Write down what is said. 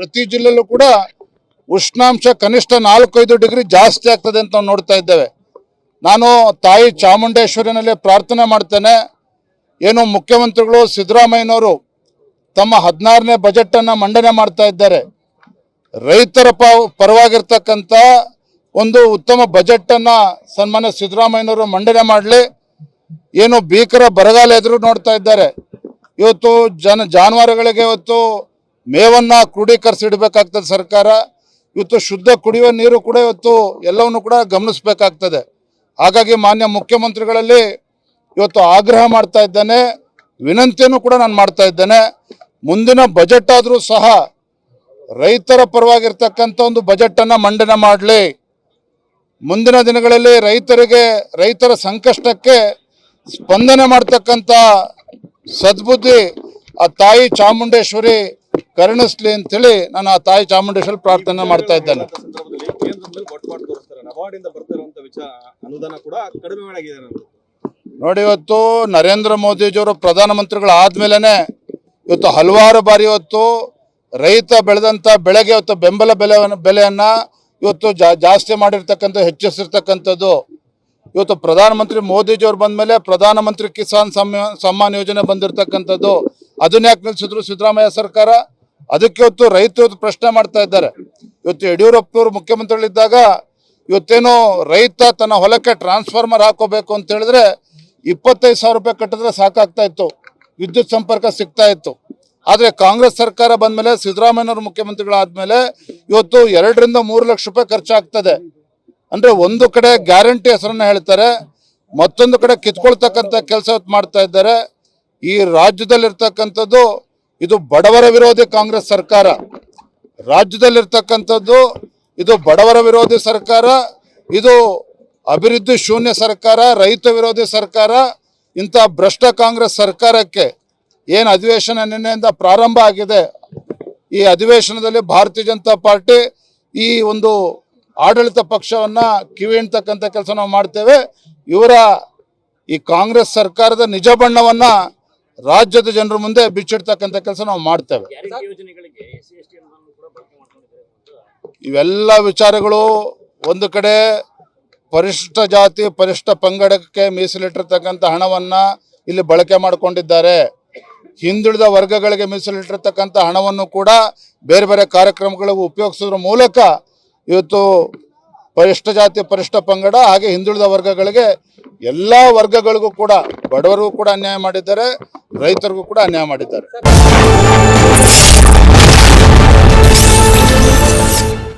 ಪ್ರತಿ ಜಿಲ್ಲೆಯಲ್ಲೂ ಕೂಡ ಉಷ್ಣಾಂಶ ಕನಿಷ್ಠ ನಾಲ್ಕೈದು ಡಿಗ್ರಿ ಜಾಸ್ತಿ ಆಗ್ತದೆ ಅಂತ ನಾವು ನೋಡ್ತಾ ಇದ್ದೇವೆ. ನಾನು ತಾಯಿ ಚಾಮುಂಡೇಶ್ವರಿನಲ್ಲಿ ಪ್ರಾರ್ಥನೆ ಮಾಡ್ತೇನೆ. ಏನು ಮುಖ್ಯಮಂತ್ರಿಗಳು ಸಿದ್ದರಾಮಯ್ಯನವರು ತಮ್ಮ ಹದಿನಾರನೇ ಬಜೆಟ್ ಅನ್ನ ಮಂಡನೆ ಮಾಡ್ತಾ ಇದ್ದಾರೆ. ರೈತರ ಪರವಾಗಿರ್ತಕ್ಕಂಥ ಒಂದು ಉತ್ತಮ ಬಜೆಟ್ ಅನ್ನ ಸನ್ಮಾನ್ಯ ಸಿದ್ದರಾಮಯ್ಯನವರು ಮಂಡನೆ ಮಾಡಲಿ. ಏನು ಭೀಕರ ಬರಗಾಲ ಎದುರು ನೋಡ್ತಾ ಇದ್ದಾರೆ. ಇವತ್ತು ಜನ ಜಾನುವಾರುಗಳಿಗೆ ಇವತ್ತು ಮೇವನ್ನ ಕ್ರೋಢೀಕರಿಸಿಡ್ಬೇಕಾಗ್ತದೆ ಸರ್ಕಾರ. ಇವತ್ತು ಶುದ್ಧ ಕುಡಿಯುವ ನೀರು ಕೂಡ ಇವತ್ತು ಎಲ್ಲವನ್ನು ಕೂಡ ಗಮನಿಸಬೇಕಾಗ್ತದೆ. ಹಾಗಾಗಿ ಮಾನ್ಯ ಮುಖ್ಯಮಂತ್ರಿಗಳಲ್ಲಿ ಇವತ್ತು ಆಗ್ರಹ ಮಾಡ್ತಾ ಇದ್ದೇನೆ. ವಿನಂತಿಯನ್ನು ಕೂಡ ನಾನು ಮಾಡ್ತಾ ಇದ್ದೇನೆ. ಮುಂದಿನ ಬಜೆಟ್ ಆದರೂ ಸಹ ರೈತರ ಪರವಾಗಿರ್ತಕ್ಕಂಥ ಒಂದು ಬಜೆಟ್ ಅನ್ನ ಮಂಡನೆ ಮಾಡಲಿ. ಮುಂದಿನ ದಿನಗಳಲ್ಲಿ ರೈತರಿಗೆ, ರೈತರ ಸಂಕಷ್ಟಕ್ಕೆ ಸ್ಪಂದನೆ ಮಾಡ್ತಕ್ಕಂಥ ಸದ್ಬುದ್ಧಿ ಆ ತಾಯಿ ಚಾಮುಂಡೇಶ್ವರಿ ಕರುಣಿಸ್ಲಿ ಅಂತೇಳಿ ನಾನು ಆ ತಾಯಿ ಚಾಮುಂಡೇಶ್ವರಿ ಪ್ರಾರ್ಥನೆ ಮಾಡ್ತಾ ಇದ್ದೇನೆ. ನೋಡಿ ಇವತ್ತು ನರೇಂದ್ರ ಮೋದಿಜಿಯವರು ಪ್ರಧಾನಮಂತ್ರಿಗಳು ಆದ್ಮೇಲೆ ಇವತ್ತು ಹಲವಾರು ಬಾರಿ ಇವತ್ತು ರೈತ ಬೆಳೆದಂತ ಬೆಳೆಗೆ ಇವತ್ತು ಬೆಂಬಲ ಬೆಲೆ ಬೆಲೆಯನ್ನ ಇವತ್ತು ಜಾಸ್ತಿ ಮಾಡಿರ್ತಕ್ಕಂಥ ಹೆಚ್ಚಿಸಿರ್ತಕ್ಕಂಥದ್ದು. ಇವತ್ತು ಪ್ರಧಾನಮಂತ್ರಿ ಮೋದಿಜಿಯವ್ರು ಬಂದ್ಮೇಲೆ ಪ್ರಧಾನಮಂತ್ರಿ ಕಿಸಾನ್ ಸಮ್ಮ ಸಮ್ಮಾನ್ ಯೋಜನೆ ಬಂದಿರತಕ್ಕಂಥದ್ದು. ಅದನ್ನ ಯಾಕೆ ನಿಲ್ಸಿದ್ರು ಸಿದ್ದರಾಮಯ್ಯ ಸರ್ಕಾರ? ಅದಕ್ಕೆ ಇವತ್ತು ರೈತರು ಪ್ರಶ್ನೆ ಮಾಡ್ತಾ ಇದ್ದಾರೆ. ಇವತ್ತು ಯಡಿಯೂರಪ್ಪನವರು ಮುಖ್ಯಮಂತ್ರಿಗಳಿದ್ದಾಗ ಇವತ್ತೇನು ರೈತ ತನ್ನ ಹೊಲಕ್ಕೆ ಟ್ರಾನ್ಸ್ಫಾರ್ಮರ್ ಹಾಕೋಬೇಕು ಅಂತ ಹೇಳಿದ್ರೆ ಇಪ್ಪತ್ತೈದು ಸಾವಿರ ರೂಪಾಯಿ ಕಟ್ಟಿದ್ರೆ ಸಾಕಾಗ್ತಾ ಇತ್ತು. ವಿದ್ಯುತ್ ಸಂಪರ್ಕ ಸಿಗ್ತಾ ಇತ್ತು. ಆದರೆ ಕಾಂಗ್ರೆಸ್ ಸರ್ಕಾರ ಬಂದ್ಮೇಲೆ ಸಿದ್ದರಾಮಯ್ಯನವರು ಮುಖ್ಯಮಂತ್ರಿಗಳಾದ್ಮೇಲೆ ಇವತ್ತು ಎರಡರಿಂದ ಮೂರು ಲಕ್ಷ ರೂಪಾಯಿ ಖರ್ಚಾಗ್ತದೆ. ಅಂದ್ರೆ ಒಂದು ಕಡೆ ಗ್ಯಾರಂಟಿ ಹೆಸರನ್ನು ಹೇಳ್ತಾರೆ, ಮತ್ತೊಂದು ಕಡೆ ಕಿತ್ಕೊಳ್ತಕ್ಕಂಥ ಕೆಲಸ ಮಾಡ್ತಾ ಇದ್ದಾರೆ. ಈ ರಾಜ್ಯದಲ್ಲಿರ್ತಕ್ಕಂಥದ್ದು ಇದು ಬಡವರ ವಿರೋಧಿ ಕಾಂಗ್ರೆಸ್ ಸರ್ಕಾರ. ರಾಜ್ಯದಲ್ಲಿರ್ತಕ್ಕಂಥದ್ದು ಇದು ಬಡವರ ವಿರೋಧಿ ಸರ್ಕಾರ, ಇದು ಅಭಿವೃದ್ಧಿ ಶೂನ್ಯ ಸರ್ಕಾರ, ರೈತ ವಿರೋಧಿ ಸರ್ಕಾರ, ಇಂಥ ಭ್ರಷ್ಟ ಕಾಂಗ್ರೆಸ್ ಸರ್ಕಾರಕ್ಕೆ ಏನು ಅಧಿವೇಶನ ನಿನ್ನೆಯಿಂದ ಪ್ರಾರಂಭ ಆಗಿದೆ. ಈ ಅಧಿವೇಶನದಲ್ಲಿ ಭಾರತೀಯ ಜನತಾ ಪಾರ್ಟಿ ಈ ಒಂದು ಆಡಳಿತ ಪಕ್ಷವನ್ನ ಕಿವಿ ಕೆಲಸ ನಾವು ಮಾಡ್ತೇವೆ. ಇವರ ಈ ಕಾಂಗ್ರೆಸ್ ಸರ್ಕಾರದ ನಿಜ ಬಣ್ಣವನ್ನ ರಾಜ್ಯದ ಜನರ ಮುಂದೆ ಬಿಚ್ಚಿಡ್ತಕ್ಕಂಥ ಕೆಲಸ ನಾವು ಮಾಡ್ತೇವೆ. ಇವೆಲ್ಲ ವಿಚಾರಗಳು ಒಂದು ಕಡೆ ಪರಿಶಿಷ್ಟ ಜಾತಿ ಪರಿಶಿಷ್ಟ ಪಂಗಡಕ್ಕೆ ಮೀಸಲಿಟ್ಟಿರ್ತಕ್ಕಂಥ ಹಣವನ್ನ ಇಲ್ಲಿ ಬಳಕೆ ಮಾಡಿಕೊಂಡಿದ್ದಾರೆ. ಹಿಂದುಳಿದ ವರ್ಗಗಳಿಗೆ ಮೀಸಲಿಟ್ಟಿರ್ತಕ್ಕಂಥ ಹಣವನ್ನು ಕೂಡ ಬೇರೆ ಬೇರೆ ಕಾರ್ಯಕ್ರಮಗಳಿಗೆ ಉಪಯೋಗಿಸೋದ್ರ ಮೂಲಕ ಇವತ್ತು ಪರಿಷ್ಟ ಜಾತಿ, ಪರಿಷ್ಠ ಪಂಗಡ, ಹಾಗೆ ಹಿಂದುಳಿದ ವರ್ಗಗಳಿಗೆ ಎಲ್ಲ ವರ್ಗಗಳಿಗೂ ಕೂಡ ಬಡವರಿಗೂ ಕೂಡ ಅನ್ಯಾಯ ಮಾಡಿದ್ದಾರೆ, ರೈತರಿಗೂ ಕೂಡ ಅನ್ಯಾಯ ಮಾಡಿದ್ದಾರೆ.